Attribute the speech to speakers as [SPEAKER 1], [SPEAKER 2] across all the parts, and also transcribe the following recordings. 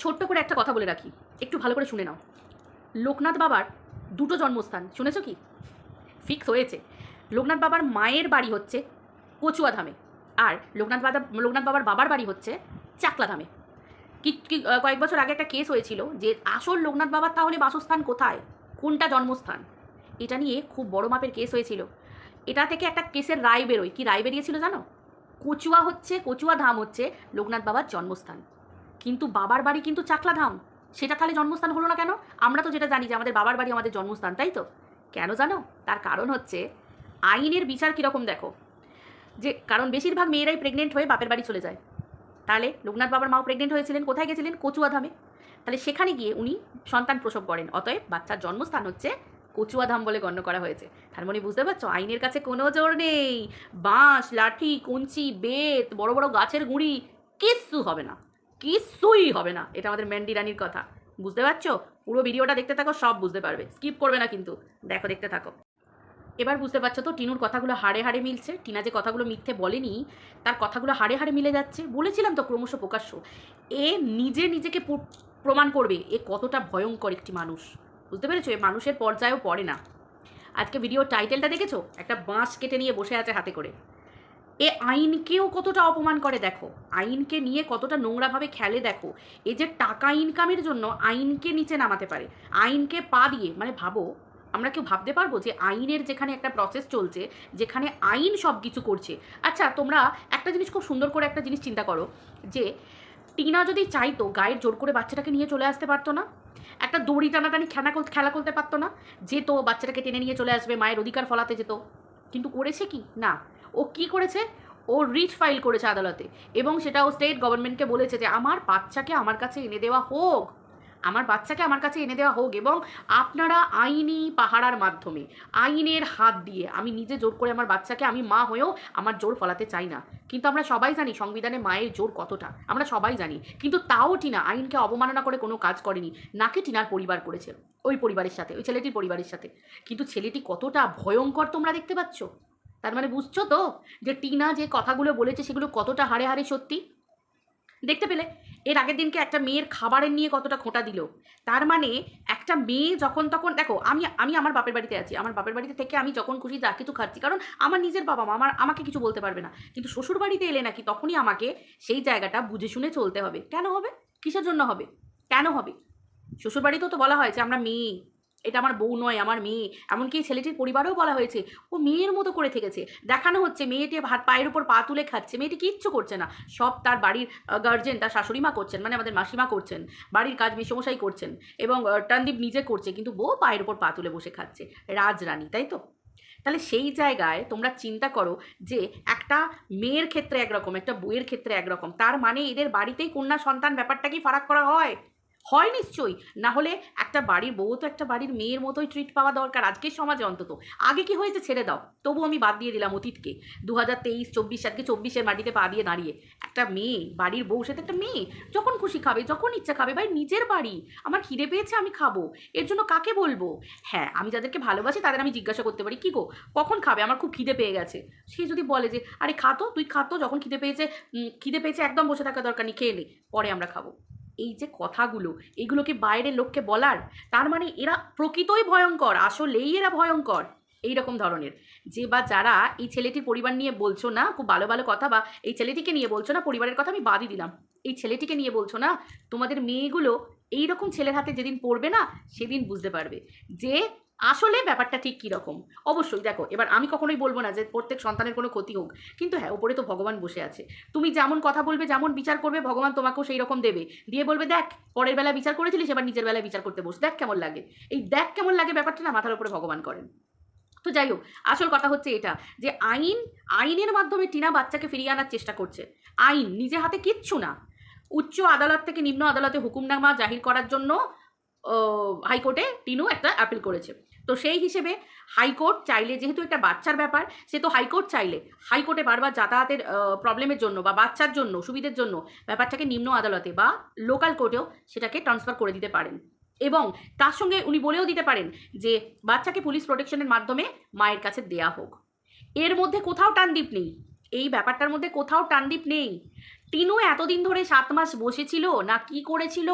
[SPEAKER 1] ছোট্ট করে একটা কথা বলে রাখি। একটু ভালো করে শুনে নাও। লোকনাথ বাবার দুটো জন্মস্থান, শুনেছো কি? ফিক্স হয়েছে। লোকনাথ বাবার মায়ের বাড়ি হচ্ছে কচুয়া ধামে আর লোকনাথ বাবা লোকনাথ বাবার বাবার বাড়ি হচ্ছে চাকলা ধামে। কি, কি- কয়েক বছর আগে একটা কেস হয়েছিল যে আসল লোকনাথ বাবার তাহলে বাসস্থান কোথায়? কোনটা জন্মস্থান? এটা নিয়ে খুব বড় মাপের কেস হয়েছিল। এটা থেকে একটা কেসের রায় বেরোয়। কি রায় বেরিয়েছিল জানো? কচুয়া হচ্ছে, কচুয়া ধাম হচ্ছে লোকনাথ বাবার জন্মস্থান। কিন্তু বাবার বাড়ি কিন্তু চাকলা ধাম সেটা তাহলে জন্মস্থান হলো না কেন? আমরা তো যেটা জানি যে আমাদের বাবার বাড়ি আমাদের জন্মস্থান, তাই তো? কেন জানো? তার কারণ হচ্ছে আইনের বিচার কীরকম দেখো? যে কারণ বেশিরভাগ মেয়েরাই প্রেগনেন্ট হয়ে বাপের বাড়ি চলে যায়। তাহলে লোকনাথ বাবার মাও প্রেগনেন্ট হয়েছিলেন, কোথায় গেছিলেন? কচুয়া ধামে তাহলে সেখানে গিয়ে উনি সন্তান প্রসব করেন, অতএব বাচ্চার জন্মস্থান হচ্ছে কচুয়া ধাম বলে গণ্য করা হয়েছে। তার মানে বুঝতে পারছ? আইনের কাছে কোনো জোর নেই। বাঁশ, লাঠি, কঞ্চি, বেত, বড় বড় গাছের গুঁড়ি, কিচ্ছু হবে না। কিচ্ছুই হবে না। এটা আমাদের ম্যান্ডি রানির কথা। বুঝতে পারছ? পুরো ভিডিওটা দেখতে থাকো, সব বুঝতে পারবে। স্কিপ করবে না কিন্তু। দেখো, দেখতে থাকো। এবার বুঝতে পারছ তো, টিনুর কথাগুলো হাড়ে হাড়ে মিলছে। টিনা যে কথাগুলো মিথ্যে বলেনি, তার কথাগুলো হাড়ে হাড়ে মিলে যাচ্ছে। বলেছিলাম তো ক্রমশ প্রকাশ্য। এ নিজে নিজেকে প্রমাণ করবে এ কতটা ভয়ঙ্কর একটি মানুষ। বুঝতে পেরেছ? এ মানুষের পর্যায়েও পড়ে না। আজকে ভিডিও টাইটেলটা দেখেছ? একটা বাঁশ কেটে নিয়ে বসে আছে হাতে করে। এ আইনকেও কতটা অপমান করে দেখো? আইনকে নিয়ে কতটা নোংরাভাবে খেলে দেখো? এই যে টাকা ইনকামের জন্য আইনকে নিচে নামাতে পারে, আইনকে পা দিয়ে মানে ভাবো, আমরা কেউ ভাবতে পারব যে আইনের যেখানে একটা প্রসেস চলছে, যেখানে আইন সব কিছু করছে। আচ্ছা তোমরা একটা জিনিস খুব সুন্দর করে একটা জিনিস চিন্তা করো, যে টিনা যদি চাইতো গায়ের জোর করে বাচ্চাটাকে নিয়ে চলে আসতে পারতো না, একটা দড়ি টানাটানি খেলা খেলা করতে পারতো না, যেত, বাচ্চাটাকে টেনে নিয়ে চলে আসবে, মায়ের অধিকার ফলাতে যেত। কিন্তু করেছে কি? না। ও কি করেছে? ও রিট ফাইল করেছে আদালতে এবং সেটা ও স্টেট গভর্নমেন্টকে বলেছে যে আমার বাচ্চাকে আমার কাছে এনে দেওয়া হোক। আমার বাচ্চাকে আমার কাছে এনে দেওয়া হোক এবং আপনারা আইনি পাহারার মাধ্যমে, আইনের হাত দিয়ে, আমি নিজে জোর করে আমার বাচ্চাকে, আমি মা হয়েও আমার জোর ফলাতে চাই না। কিন্তু আমরা সবাই জানি সংবিধানে মায়ের জোর কতটা, আমরা সবাই জানি। কিন্তু তাও টিনা আইনকে অবমাননা করে কোনো কাজ করেনি, নাকি টিনার পরিবার করেছে, ওই পরিবারের সাথে, ওই ছেলেটির পরিবারের সাথে। কিন্তু ছেলেটি কতটা ভয়ঙ্কর তোমরা দেখতে পাচ্ছ? তার মানে বুঝছ তো যে টিনা যে কথাগুলো বলেছে সেগুলো কতটা হাড়ে হাড়ে সত্যি? দেখতে পেলে? এর আগের দিনকে একটা মেয়ের খাবারের নিয়ে কতটা খোঁটা দিল। তার মানে একটা মেয়ে যখন তখন, দেখো, আমি আমি আমার বাপের বাড়িতে আছি। আমার বাপের বাড়িতে থেকে আমি যখন খুশি যা কিছু খাচ্ছি, কারণ আমার নিজের বাবা মা, আমার, আমাকে কিছু বলতে পারবে না। কিন্তু শ্বশুর বাড়িতে এলে নাকি তখনই আমাকে সেই জায়গাটা বুঝে শুনে চলতে হবে। কেন হবে? কিসের জন্য হবে? কেন হবে? শ্বশুর বাড়িতেও তো বলা হয় যে আমরা মেয়ে। এটা আমার বউ নয়, আমার মেয়ে। এমনকি ছেলেটির পরিবারেও বলা হয়েছে, ও মেয়ের মতো করে থেকেছে। দেখানো হচ্ছে মেয়েটি ভাত পায়ের উপর পা তুলে খাচ্ছে, মেয়েটি কিচ্ছু করছে না। সব তার বাড়ির গার্জেন তার শাশুড়ি মা করছেন মানে আমাদের মাসিমা করছেন। বাড়ির কাজ মেসমশাই করছেন এবং টানদীপ নিজে করছে, কিন্তু বউ পায়ের উপর পা তুলে বসে খাচ্ছে। রাজরানী, তাই তো? তাহলে সেই জায়গায় তোমরা চিন্তা করো যে, একটা মেয়ের ক্ষেত্রে একরকম, একটা বইয়ের ক্ষেত্রে একরকম। তার মানে এদের বাড়িতেই কন্যা সন্তান ব্যাপারটা কি ফারাক করা হয়? হয় নিশ্চয়ই। না হলে একটা বাড়ির বউ তো একটা বাড়ির মেয়ের মতোই ট্রিট পাওয়া দরকার আজকের সমাজে অন্তত। আগে কি হয়েছে ছেড়ে দাও। তবু আমি বাদ দিয়ে দিলাম অতীতকে। দু হাজার তেইশ, চব্বিশ, আজকে চব্বিশের মাটিতে পা দিয়ে দাঁড়িয়ে। একটা মেয়ে, বাড়ির বউ সাথে একটা মেয়ে যখন খুশি খাবে, যখন ইচ্ছা খাবে, ভাই নিজের বাড়ি। আমার খিদে পেয়েছে, আমি খাব। এর জন্য কাকে বলব? হ্যাঁ আমি যাদেরকে ভালোবাসি তাদের আমি জিজ্ঞাসা করতে পারি, কী গো, কখন খাবে? আমার খুব খিদে পেয়ে গেছে। সে যদি বলে যে, আরে খাতো তুই খাতো যখন খিদে পেয়েছে খিদে পেয়েছে, একদম বসে থাকা দরকার নেই, খেয়ে নে, পরে আমরা খাব। এই যে কথাগুলো, এগুলোকে বাইরের লোককে বলার, তার মানে এরা প্রকৃতই ভয়ঙ্কর, আসলেই এরা ভয়ঙ্কর এই রকম ধরনের। যে বা যারা এই ছেলেটির পরিবার নিয়ে বলছো না, খুব ভালো ভালো কথা, বা এই ছেলেটিকে নিয়ে বলছো না, পরিবারের কথা আমি বাদই দিলাম। এই ছেলেটিকে নিয়ে বলছো না, তোমাদের মেয়েগুলো এই রকম ছেলের হাতে যেদিন পড়বে না, সেদিন বুঝতে পারবে যে আসলে ব্যাপারটা ঠিক কীরকম? অবশ্যই, দেখো, এবার আমি কখনোই বলব না যে প্রত্যেক সন্তানের কোনো ক্ষতি হোক, কিন্তু হ্যাঁ ওপরে তো ভগবান বসে আছে। তুমি যেমন কথা বলবে, যেমন বিচার করবে, ভগবান তোমাকেও সেই রকম দেবে। দিয়ে বলবে, দেখ, পরের বেলা বিচার করেছিলিস, এবার নিজের বেলায় বিচার করতে বস। দেখ কেমন লাগে। এই দেখ কেমন লাগে ব্যাপারটা না মাথার উপরে ভগবান করেন। তো যাই হোক, আসল কথা হচ্ছে এটা, যে আইন, আইনের মাধ্যমে টিনা বাচ্চাকে ফিরিয়ে আনার চেষ্টা করছে। আইন, নিজে হাতে কিচ্ছু না। উচ্চ আদালত থেকে নিম্ন আদালতে হুকুমনামা জাহির করার জন্য হাইকোর্টে টিনু একটা অ্যাপিল করেছে। তো সেই হিসেবে হাইকোর্ট চাইলে, যেহেতু একটা বাচ্চার ব্যাপার, সে তো হাইকোর্ট চাইলে, হাইকোর্টে বারবার যাতায়াতের প্রবলেমের জন্য বা বাচ্চার জন্য, সুবিধের জন্য ব্যাপারটাকে নিম্ন আদালতে বা লোকাল কোর্টেও সেটাকে ট্রান্সফার করে দিতে পারেন। এবং তার সঙ্গে উনি বলেও দিতে পারেন যে, বাচ্চাকে পুলিশ প্রোটেকশনের মাধ্যমে মায়ের কাছে দেয়া হোক। এর মধ্যে কোথাও টানদ্বীপ নেই। এই ব্যাপারটার মধ্যে কোথাও টানদ্বীপ নেই। টিনু এতদিন ধরে সাত মাস বসেছিল, না কি করেছিল,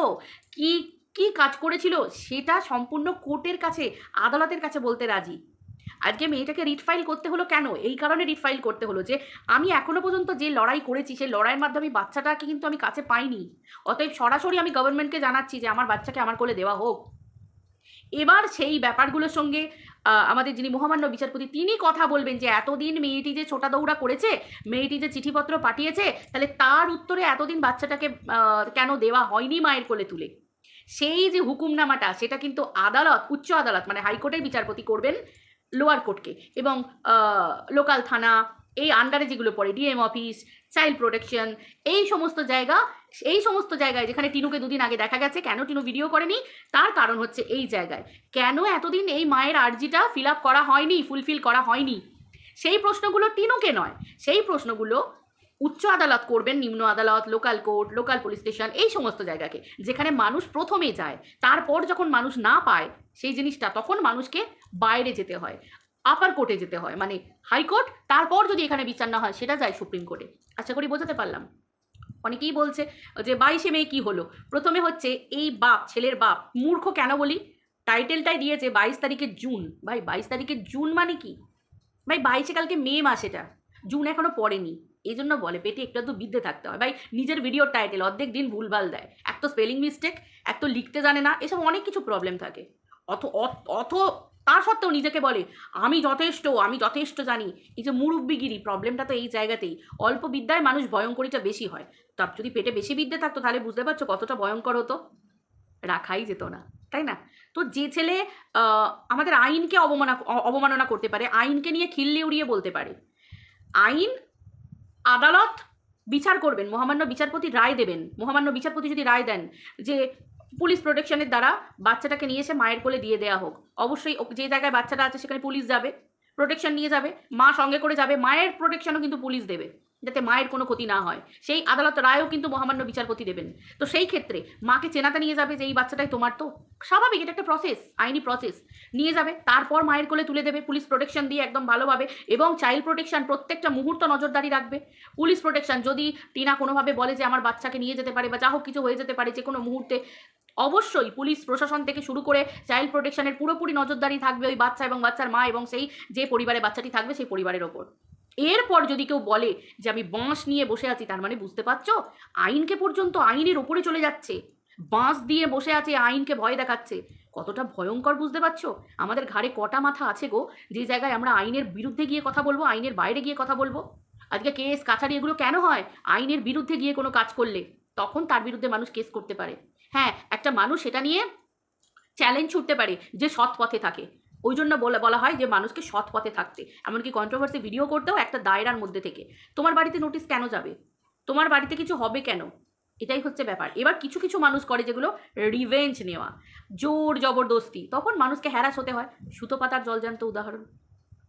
[SPEAKER 1] কি কি কাজ করেছিল সেটা সম্পূর্ণ কোর্টের কাছে, আদালতের কাছে বলতে রাজি। আজকে মেয়েটাকে রিট ফাইল করতে হলো কেন? এই কারণে রিট ফাইল করতে হলো যে, আমি এখনও পর্যন্ত যে লড়াই করেছি, সেই লড়াইয়ের মাধ্যমে বাচ্চাটাকে কিন্তু আমি কাছে পাইনি। অতএব সরাসরি আমি গভর্নমেন্টকে জানাচ্ছি যে, আমার বাচ্চাকে আমার কোলে দেওয়া হোক। এবার সেই ব্যাপারগুলোর সঙ্গে আমাদের যিনি মহামান্য বিচারপতি, তিনি কথা বলবেন যে, এতদিন মেয়েটি যে ছোটা দৌড়া করেছে, মেয়েটি যে চিঠিপত্র পাঠিয়েছে, তাহলে তার উত্তরে এতদিন বাচ্চাটাকে কেন দেওয়া হয়নি মায়ের কোলে তুলে? সেই যে হুকুমনামাটা, সেটা কিন্তু আদালত, উচ্চ আদালত মানে হাইকোর্টের বিচারপতি করবেন লোয়ার কোর্টকে এবং লোকাল থানা, এই আন্ডারে যেগুলো পড়ে ডিএম অফিস চাইল্ড প্রোটেকশন এই সমস্ত জায়গা, এই সমস্ত জায়গায় যেখানে টিনুকে দুদিন আগে দেখা গেছে, কেন টিনু ভিডিও করেনি? তার কারণ হচ্ছে এই জায়গায়। কেন এতদিন এই মায়ের আর্জিটা ফিল আপ করা হয়নি ফুলফিল করা হয়নি? সেই প্রশ্নগুলো টিনুকে নয়। সেই প্রশ্নগুলো উচ্চ আদালত করবেন, নিম্ন আদালত local court local police station এই সমস্ত জায়গাকে, যেখানে মানুষ প্রথমে যায়। তারপর যখন মানুষ না পায়, সেই জিনিসটা, তখন মানুষকে বাইরে যেতে হয় আপার কোর্টে যেতে হয়। মানে হাইকোর্ট তারপর যদি এখানে বিচার না হয়, সেটা যায় সুপ্রিম কোর্টে আশা করি বোঝাতে পারলাম। অনেকেই বলছে যে, বাইশে মে কী হলো? প্রথমে হচ্ছে এই বাপ, ছেলের বাপ, মূর্খ কেন বলি? টাইটেলটাই দিয়েছে বাইশ তারিখে জুন। ভাই, বাইশ তারিখে জুন মানে কি? ভাই, বাইশে কালকে মে মাস এটা। জুন এখনও পড়েনি। এই জন্য বলে, পেটে একটু একটু বিদ্যে থাকতে হয়। ভাই, নিজের ভিডিওর টাইটেল অর্ধেক দিন ভুলভাল দেয়। এক তো স্পেলিং মিস্টেক এক তো লিখতে জানে না, এসব অনেক কিছু প্রবলেম থাকে। অথ, অথ- অথ তা সত্ত্বেও নিজেকে বলে, আমি যথেষ্ট আমি যথেষ্ট জানি। এই যে মুরব্বিগিরি প্রবলেমটা তো এই জায়গাতেই। অল্প বিদ্যায় মানুষ ভয়ঙ্করীটা বেশি হয়। তা যদি পেটে বেশি বিদ্যে থাকতো, তাহলে বুঝতে পারছ কতটা ভয়ঙ্কর হতো? রাখাই যেত না, তাই না? তো যে ছেলে আমাদের আইনকে অবমাননা অবমাননা করতে পারে, আইনকে নিয়ে খিল্লে উড়িয়ে বলতে পারে। আইন আদালত বিচার করবেন, মহামান্য বিচারপতি রায় দেবেন। মহামান্য বিচারপতি যদি রায় দেন যে পুলিশ প্রোটেকশনের দ্বারা বাচ্চাটাকে নিয়ে এসে মায়ের কোলে দিয়ে দেওয়া হোক, অবশ্যই যে জায়গায় বাচ্চাটা আছে সেখানে পুলিশ যাবে, প্রোটেকশন নিয়ে যাবে, মা সঙ্গে করে যাবে, মায়ের প্রোটেকশনও কিন্তু পুলিশ দেবে। যাতে মায়ের কোনো ক্ষতি না হয়। সেই আদালত রায়ও কিন্তু মহামান্য বিচারপতি দেবেন। তো সেই ক্ষেত্রে মাকে চেনাতে নিয়ে যাবে যে এই বাচ্চাটাই তোমার তো, স্বাভাবিক, এটা একটা প্রসেস আইনি প্রসেস নিয়ে যাবে, তারপর মায়ের কোলে তুলে দেবে পুলিশ প্রোটেকশন দিয়ে একদম ভালোভাবে এবং চাইল্ড প্রোটেকশন প্রত্যেকটা মুহূর্ত নজরদারি রাখবে। পুলিশ প্রোটেকশন যদি টিনা কোনোভাবে বলে যে আমার বাচ্চাকে নিয়ে যেতে পারে বা যা হোক কিছু হয়ে যেতে পারে যে কোনো মুহূর্তে, অবশ্যই পুলিশ প্রশাসন থেকে শুরু করে চাইল্ড প্রোটেকশনের পুরোপুরি নজরদারি থাকবে ওই বাচ্চা এবং বাচ্চার মা এবং সেই যে পরিবারে বাচ্চাটি থাকবে সেই পরিবারের ওপর। এরপর যদি কেউ বলে যে আমি বাঁশ নিয়ে বসে আছি, তার মানে বুঝতে পারছ? আইনকে পর্যন্ত আইনের ওপরে চলে যাচ্ছে। বাঁশ দিয়ে বসে আছে, আইনকে ভয় দেখাচ্ছে। কতটা ভয়ঙ্কর বুঝতে পারছ? আমাদের ঘাড়ে কটা মাথা আছে গো, যে জায়গায় আমরা আইনের বিরুদ্ধে গিয়ে কথা বলব, আইনের বাইরে গিয়ে কথা বলব? আজকে কেস, কাছারি এগুলো কেন হয়? আইনের বিরুদ্ধে গিয়ে কোনো কাজ করলে, তখন তার বিরুদ্ধে মানুষ কেস করতে পারে। হ্যাঁ একটা মানুষ সেটা নিয়ে চ্যালেঞ্জ ছুটতে পারে, যে সৎ পথে থাকে। ওই জন্য বলা বলা হয় যে মানুষকে সৎ পথে থাকতে। এমনকি কন্ট্রোভার্সি ভিডিও করতেও একটা দায়রার মধ্যে থেকে। তোমার বাড়িতে নোটিশ কেন যাবে? তোমার বাড়িতে কিছু হবে কেন? এটাই হচ্ছে ব্যাপার। এবার কিছু কিছু মানুষ করে যেগুলো রিভেঞ্জ নেওয়া। জোর জবরদস্তি। তখন মানুষকে হ্যারাস হতে হয়। সুতো পাতার জলজান্ত উদাহরণ।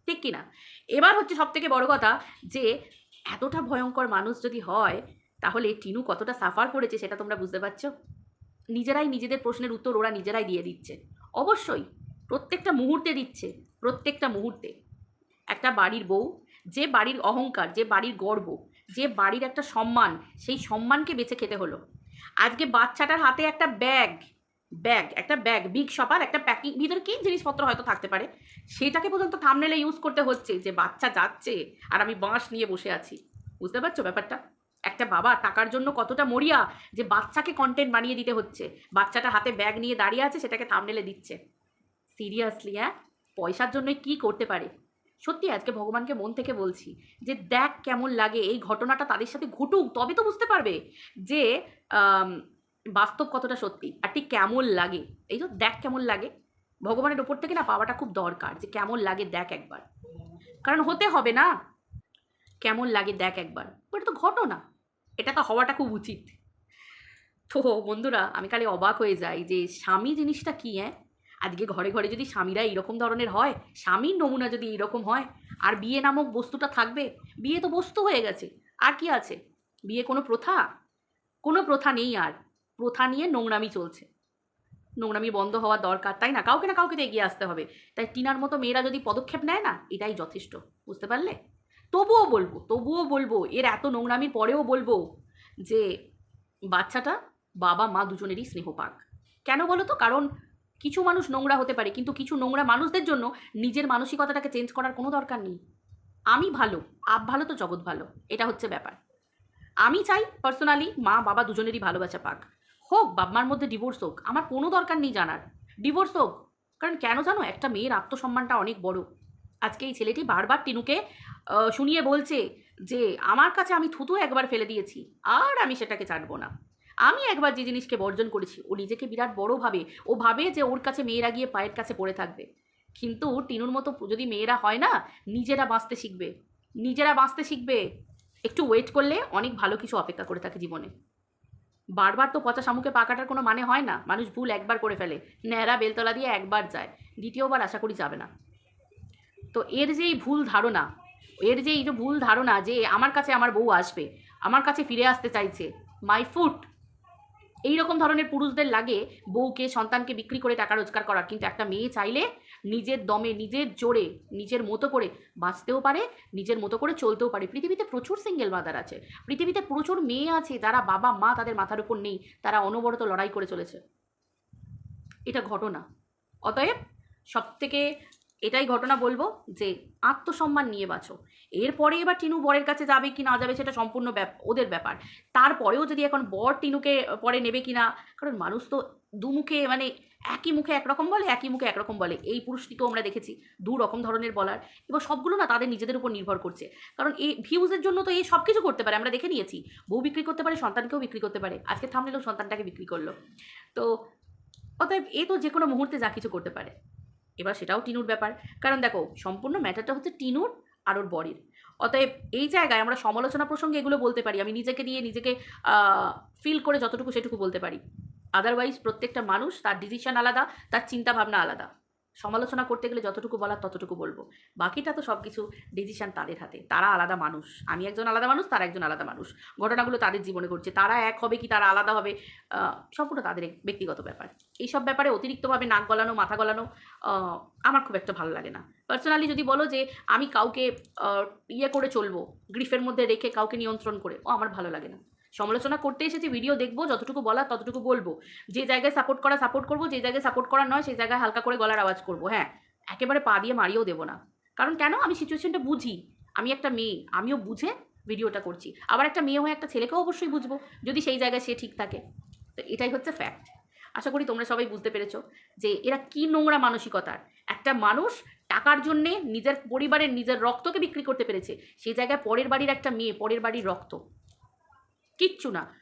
[SPEAKER 1] ঠিক কিনা? এবার হচ্ছে সব থেকে বড় কথা যে, এতটা ভয়ঙ্কর মানুষ যদি হয়, তাহলে টিনু কতটা সাফার করেছে সেটা তোমরা বুঝতে পারছ? নিজেরাই নিজেদের প্রশ্নের উত্তর ওরা নিজেরাই দিয়ে দিচ্ছে। অবশ্যই। প্রত্যেকটা মুহূর্তে দিচ্ছে, প্রত্যেকটা মুহূর্তে। একটা বাড়ির বউ, যে বাড়ির অহংকার, যে বাড়ির গর্ব, যে বাড়ির একটা সম্মান, সেই সম্মানকে বেছে খেতে হলো। আজকে বাচ্চাটার হাতে একটা ব্যাগ ব্যাগ, একটা ব্যাগ, বিগ শপার, একটা প্যাকিং, ভিতরে কী জিনিসপত্র হয়তো থাকতে পারে, সেটাকে পর্যন্ত থামনেলে ইউজ করতে হচ্ছে যে বাচ্চা যাচ্ছে আর আমি বাঁশ নিয়ে বসে আছি। বুঝতে পারছ ব্যাপারটা? একটা বাবা টাকার জন্য কতটা মরিয়া যে বাচ্চাকে কন্টেন্ট বানিয়ে দিতে হচ্ছে, বাচ্চাটা হাতে ব্যাগ নিয়ে দাঁড়িয়ে আছে সেটাকে থামনেলে দিচ্ছে। সিরিয়াসলি হ্যাঁ পয়সার জন্যই কি করতে পারে? সত্যি আজকে ভগবানকে মন থেকে বলছি যে দেখ কেমন লাগে, এই ঘটনাটা তাদের সাথে ঘটুক, তবে তো বুঝতে পারবে যে বাস্তব কতটা সত্যি আর ঠিক কেমন লাগে। এই তো দেখ কেমন লাগে। ভগবানের ওপর থেকে না পাওয়াটা খুব দরকার যে কেমন লাগে দেখ একবার। কারণ হতে হবে না। কেমন লাগে দেখ একবার। এটা তো ঘটনা। এটা তো হওয়াটা খুব উচিত। তো বন্ধুরা, আমি খালি অবাক হয়ে যাই যে স্বামী জিনিসটা কী হ্যাঁ আজকে ঘরে ঘরে যদি স্বামীরা এইরকম ধরনের হয়, স্বামীর নমুনা যদি এইরকম হয়, আর বিয়ে নামক বস্তুটা থাকবে, বিয়ে তো বস্তু হয়ে গেছে, আর কি আছে? বিয়ে কোনো প্রথা? কোনো প্রথা নেই আর। প্রথা নিয়ে নোংরামি চলছে। নোংরামি বন্ধ হওয়া দরকার, তাই না? কাউকে না কাউকে তো এগিয়ে আসতে হবে। তাই টিনার মতো মেয়েরা যদি পদক্ষেপ নেয় না, এটাই যথেষ্ট। বুঝতে পারলে? তবুও বলব তবুও বলব, এর এত নোংরামির পরেও বলব যে, বাচ্চাটা বাবা মা দুজনেরই স্নেহ পাক কেন বলো তো? কারণ কিছু মানুষ নোংরা হতে পারে, কিন্তু কিছু নোংরা মানুষদের জন্য নিজের মানসিকতাটাকে চেঞ্জ করার কোনো দরকার নেই। আমি ভালো, আপ ভালো তো জগৎ ভালো, এটা হচ্ছে ব্যাপার। আমি চাই পার্সোনালি মা, বাবা দুজনেরই ভালোবাসা পাক। হোক বাবা মার মধ্যে ডিভোর্স হোক, আমার কোনো দরকার নেই জানার। ডিভোর্স হোক, কারণ কেন জানো একটা মেয়ের আত্মসম্মানটা অনেক বড়। আজকে এই ছেলেটি বারবার টিনুকে শুনিয়ে বলছে যে, আমার কাছে আমি থুতু একবার ফেলে দিয়েছি, আর আমি সেটাকে ছাড়বো না। আমি একবার যে জিনিসকে বর্জন করেছি, ও নিজেকে বিরাট বড় ভাবে, ও ভাবে যে ওর কাছে মেয়েরা গিয়ে পায়ের কাছে পড়ে থাকবে। কিন্তু টিনুর মতো যদি মেয়েরা হয় না, নিজেরা বাঁচতে শিখবে। নিজেরা বাঁচতে শিখবে। একটু ওয়েট করলে অনেক ভালো কিছু অপেক্ষা করে থাকে জীবনে। বারবার তো পচা শামুকে পাকাটার কোনো মানে হয় না। মানুষ ভুল একবার করে ফেলে। ন্যাড়া বেলতলা দিয়ে একবার যায়। দ্বিতীয়বার আশা করি যাবে না। তো এর যে এই ভুল ধারণা, এর যে এই যে ভুল ধারণা যে আমার কাছে আমার বউ আসবে, আমার কাছে ফিরে আসতে চাইছে মাই ফুট এই রকম ধরনের পুরুষদের লাগে বউকে, সন্তানকে বিক্রি করে টাকা রোজগার করার। কিন্তু একটা মেয়ে চাইলে নিজের দমে, নিজের জোরে, নিজের মতো করে বাঁচতেও পারে, নিজের মতো করে চলতেও পারে। পৃথিবীতে প্রচুর সিঙ্গেল মাদার আছে। পৃথিবীতে প্রচুর মেয়ে আছে, যারা বাবা, মা তাদের মাথার উপর নেই, তারা অনবরত লড়াই করে চলেছে। এটা ঘটনা। অতএব সব থেকে এটাই ঘটনা বলব যে আত্মসম্মান নিয়ে বাঁচো। এরপরে এবার টিনু বরের কাছে যাবে কি না যাবে সেটা সম্পূর্ণ ওদের ব্যাপার। তারপরেও যদি এখন বর টিনুকে পরে নেবে কি না, কারণ মানুষ তো দুমুখে মানে একই মুখে একরকম বলে, একই মুখে একরকম বলে। এই পুরুষটিকেও আমরা দেখেছি, দু রকম ধরনের বলার। এবার সবগুলো না তাদের নিজেদের উপর নির্ভর করছে। কারণ এই ভিউজের জন্য তো এই সব কিছু করতে পারে, আমরা দেখে নিয়েছি। বউ বিক্রি করতে পারে, সন্তানকেও বিক্রি করতে পারে। আজকে থামলেও সন্তানটাকে বিক্রি করল। তো অতএব এ তো যে কোনো মুহূর্তে যা কিছু করতে পারে। এবার সেটাও টিনুর ব্যাপার। কারণ দেখো, সম্পূর্ণ ম্যাটারটা হচ্ছে টিনুর আর ওর বরের। অতএব এই জায়গায় আমরা সমালোচনা প্রসঙ্গে এগুলো বলতে পারি। আমি নিজেকে নিয়ে নিজেকে ফিল করে যতটুকু সেটুকু বলতে পারি। আদারওয়াইজ প্রত্যেকটা মানুষ তার ডিসিশন আলাদা, তার চিন্তাভাবনা আলাদা। সমালোচনা করতে গেলে যতটুকু বলার ততটুকু বলব। বাকিটা তো সব কিছু ডিসিশন তাদের হাতে। তারা আলাদা মানুষ। আমি একজন আলাদা মানুষ, তারা একজন আলাদা মানুষ। ঘটনাগুলো তাদের জীবনে ঘটছে। তারা এক হবে কি তারা আলাদা হবে সম্পূর্ণ তাদের ব্যক্তিগত ব্যাপার। এইসব ব্যাপারে অতিরিক্তভাবে নাক গলানো, মাথা গলানো আমার খুব একটা ভালো লাগে না। পার্সোনালি যদি বলো যে আমি কাউকে ইয়ে করে চলবো গ্রিফের মধ্যে রেখে কাউকে নিয়ন্ত্রণ করে, ও আমার ভালো লাগে না। সমালোচনা করতে এসেছি ভিডিও দেখব, যতটুকু বলার ততটুকু বলব। যে জায়গায় সাপোর্ট করা সাপোর্ট করব, যে জায়গায় সাপোর্ট করা নয়, সেই জায়গায় হালকা করে গলার আওয়াজ করব হ্যাঁ। একেবারে পা দিয়ে মারিয়েও দেবো না। কারণ কেন? আমি সিচুয়েশনটা বুঝি। আমি একটা মেয়ে, আমিও বুঝে ভিডিওটা করছি। আবার একটা মেয়ে হয়ে একটা ছেলেকেও অবশ্যই বুঝব, যদি সেই জায়গায় সে ঠিক থাকে। তো এটাই হচ্ছে ফ্যাক্ট আশা করি তোমরা সবাই বুঝতে পেরেছ যে এরা কি নোংরা মানসিকতার। একটা মানুষ টাকার জন্যে নিজের পরিবারের নিজের রক্তকে বিক্রি করতে পেরেছে। সেই জায়গায় পরের বাড়ির একটা মেয়ে, পরের বাড়ির রক্ত। কিচ্ছু না।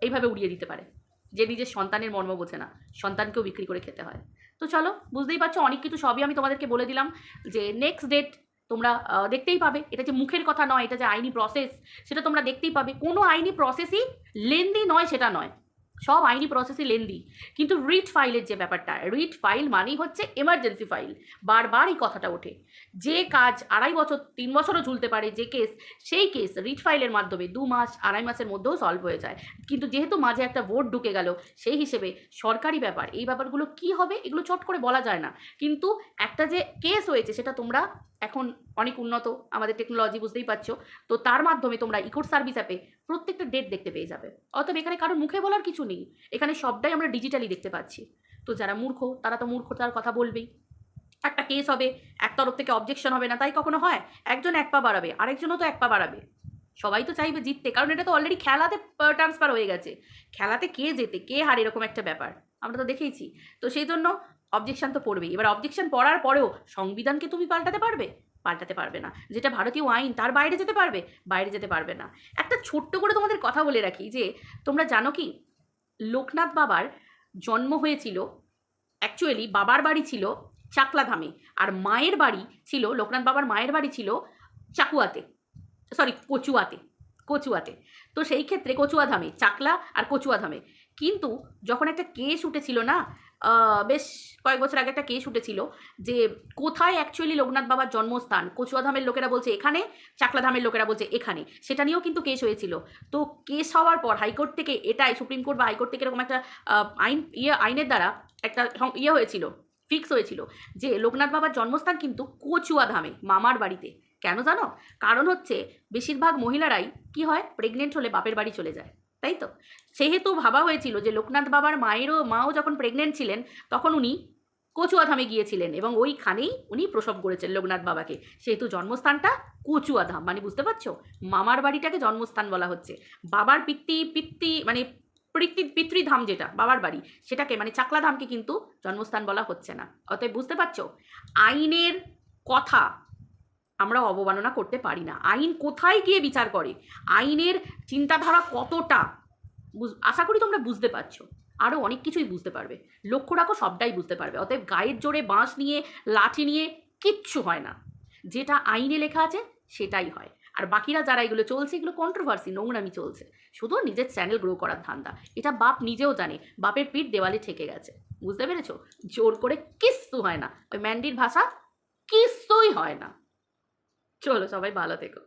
[SPEAKER 1] এইভাবে উড়িয়ে দিতে পারে। যে নিজের সন্তানের মর্ম বোঝে না। সন্তানকেও বিক্রি করে খেতে হয়। তো চলো, বুঝতেই পারছ, অনেক কিছু সবই আমি তোমাদেরকে বলে দিলাম যে নেক্সট ডেট তোমরা দেখতেই পাবে। এটা যে মুখের কথা নয়, এটা যে আইনি প্রসেস সেটা তোমরা দেখতেই পাবে। কোনো আইনি প্রসেসই লেন্দি নয়, সেটা নয়। সব আইনি প্রসেসই লেন্দি কিন্তু রিট ফাইলের যে ব্যাপারটা রিট ফাইল মানেই হচ্ছে এমার্জেন্সি ফাইল বারবার এই কথাটা ওঠে। যে কাজ আড়াই বছর, তিন বছরও ঝুলতে পারে, যে কেস সেই কেস রিট ফাইলের মাধ্যমে দু মাস, আড়াই মাসের মধ্যেও সলভ হয়ে যায়। কিন্তু যেহেতু মাঝে একটা ভোট ঢুকে গেল, সেই হিসেবে সরকারি ব্যাপার, এই ব্যাপারগুলো কি হবে এগুলো চট করে বলা যায় না। কিন্তু একটা যে কেস হয়েছে, সেটা তোমরা এখন অনেক উন্নত, আমাদের টেকনোলজি বুঝতেই পারছ। তো তার মাধ্যমে তোমরা ইকোর সার্ভিস অ্যাপে প্রত্যেকটা ডেট দেখতে পেয়ে যাবে। অতএব এখানে কারোর মুখে বলার কিছু নেই। এখানে সবটাই আমরা ডিজিটালি দেখতে পাচ্ছি। তো যারা মূর্খ, তারা তো মূর্খ তার কথা বলবেই। একটা কেস হবে, এক তরফ থেকে অবজেকশন হবে না, তাই কখনো হয়? একজন এক পা বাড়াবে, আরেকজনও তো এক পা বাড়াবে। সবাই তো চাইবে জিততে, কারণ এটা তো অলরেডি খেলাতে ট্রান্সফার হয়ে গেছে। খেলাতে কে জেতে, কে হারে এরকম একটা ব্যাপার? আমরা তো দেখেইছি। তো সেই জন্য অবজেকশন তো পড়বেই। এবার অবজেকশন পড়ার পরেও সংবিধানকে তুমি পাল্টাতে পারবে? পাল্টাতে পারবে না। যেটা ভারতীয় আইন, তার বাইরে যেতে পারবে, বাইরে যেতে পারবে না। একটা ছোট্ট করে তোমাদের কথা বলে রাখি যে, তোমরা জানো কি? লোকনাথ বাবার জন্ম হয়েছিল অ্যাকচুয়ালি বাবার বাড়ি ছিল চাকলাধামে, আর মায়ের বাড়ি ছিল, লোকনাথ বাবার মায়ের বাড়ি ছিল চাকুয়াতে সরি কচুয়াতে কচুয়াতে। তো সেই ক্ষেত্রে কচুয়াধামে, চাকলা আর কচুয়াধামে। কিন্তু যখন একটা কেস উঠেছিল না বেশ কয়েক বছর আগে একটা কেস উঠেছিল যে কোথায় অ্যাকচুয়ালি লোকনাথ বাবার জন্মস্থান? কচুয়াধামের লোকেরা বলছে এখানে, চাকলাধামের লোকেরা বলছে এখানে। সেটা নিয়েও কিন্তু কেস হয়েছিল। তো কেস হওয়ার পর হাইকোর্ট থেকে এটাই, সুপ্রিম কোর্ট বা হাইকোর্ট থেকে এরকম একটা আইন ইয়ে আইনের দ্বারা একটা ইয়ে হয়েছিল ফিক্স হয়েছিল যে লোকনাথ বাবার জন্মস্থান কিন্তু কচুয়াধামে, মামার বাড়িতে। কেন জানো? কারণ হচ্ছে, বেশিরভাগ মহিলারাই কি হয়? প্রেগনেন্ট হলে বাপের বাড়ি চলে যায়। তাই তো? সেহেতু ভাবা হয়েছিল যে লোকনাথ বাবার মায়েরও মাও যখন প্রেগনেন্ট ছিলেন, তখন উনি কচুয়াধামে গিয়েছিলেন এবং ওইখানেই উনি প্রসব করেছেন লোকনাথ বাবাকে। সেহেতু জন্মস্থানটা কচুয়াধাম মানে বুঝতে পারছ? মামার বাড়িটাকে জন্মস্থান বলা হচ্ছে। বাবার পিতৃ পিতৃ মানে পিতৃ, পিতৃধাম যেটা, বাবার বাড়ি, সেটাকে মানে চাকলাধামকে কিন্তু জন্মস্থান বলা হচ্ছে না। অতএব বুঝতে পারছ? আইনের কথা আমরা অবমাননা করতে পারি না। আইন কোথায় গিয়ে বিচার করে? আইনের চিন্তাধারা কতটা? আশা করি তোমরা বুঝতে পারছ। আরও অনেক কিছুই বুঝতে পারবে। লক্ষ্য রাখো, সবটাই বুঝতে পারবে। অতএব গায়ের জোরে বাঁশ নিয়ে, লাঠি নিয়ে কিচ্ছু হয় না। যেটা আইনে লেখা আছে, সেটাই হয়। আর বাকিরা যারা এগুলো চলছে, এগুলো কন্ট্রোভার্সি নোংরামি চলছে। শুধু নিজের চ্যানেল গ্রো করার ধান্দা। এটা বাপ নিজেও জানে। বাপের পিঠ দেওয়ালে ঠেকে গেছে। বুঝতে পেরেছ? জোর করে কিচ্ছু হয় না। ওই ম্যান্ডির ভাষা কিচ্ছুই হয় না। চলো সবাই ভালো থেকো।